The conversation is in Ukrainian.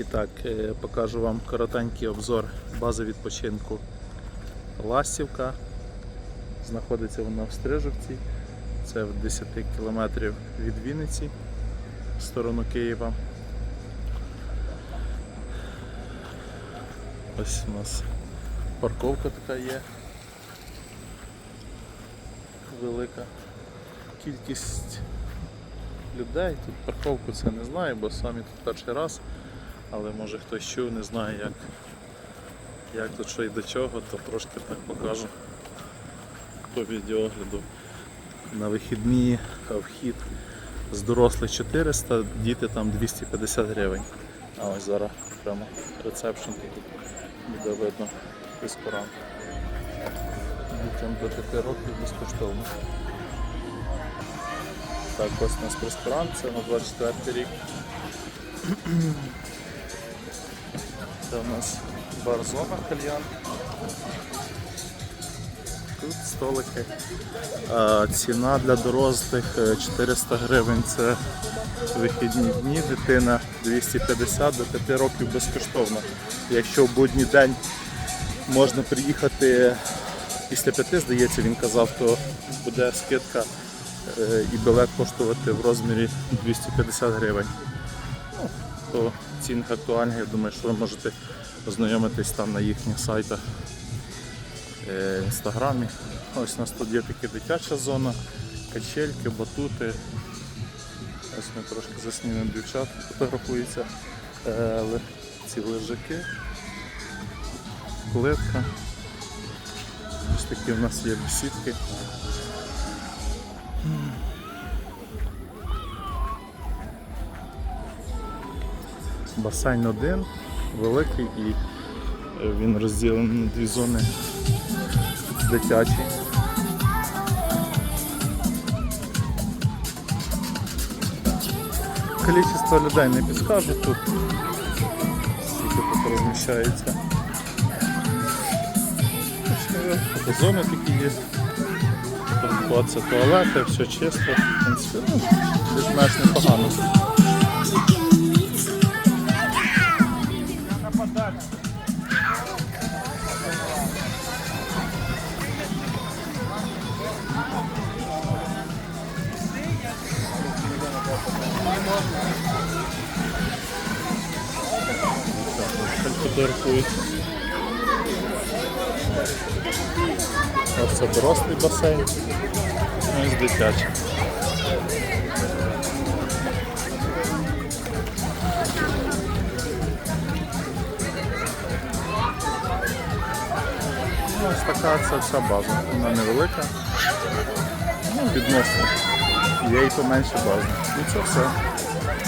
І так, е, покажу вам коротенький обзор бази відпочинку Ластівка. Знаходиться вона в Стрижовці. Це в 10 кілометрів від Вінниці в сторону Києва. Ось у нас парковка така є. Велика кількість людей. Тут парковку це не знаю, бо самі тут перший раз. Але може хтось чув, не знає як, як тут що і до чого, то трошки так покажу по відеогляду. На вихідні вхід з дорослих 400, діти там 250 гривень. А ось зараз прямо рецепшн тут буде видно ресторан. Дітям до 5 років безкоштовно. Так, ось у нас ресторан, це на 24 рік. Це у нас бар-зона кальян. Тут столики. Ціна для дорослих е, 400 гривень це вихідні дні, дитина 250 до 5 років безкоштовно. Якщо в будній день можна приїхати після 5, здається, він казав, то буде скидка е, і білет коштувати в розмірі 250 гривень. То ціни актуальні, я думаю, що ви можете ознайомитись там на їхніх сайтах е, інстаграмі. Ось у нас тут є така дитяча зона, качельки, батути. Ось ми трошки заснімемо дівчат, фотографуються. Е, ці лежаки, плитка. Ось такі у нас є бесідки. Басейн один, великий і е, він розділений на дві зони дитячі. Кількість людей не підскажу тут, скільки тут розміщається. Тут зони такі є. Це туалети, все чисто, в принципі, ну, більш-менш непогано. Фотографують. Ось це дорослий басейн, ну і дитячий. Ну, Ось така це вся база. Вона невелика, ну, відносно. Є і поменше база. І це все.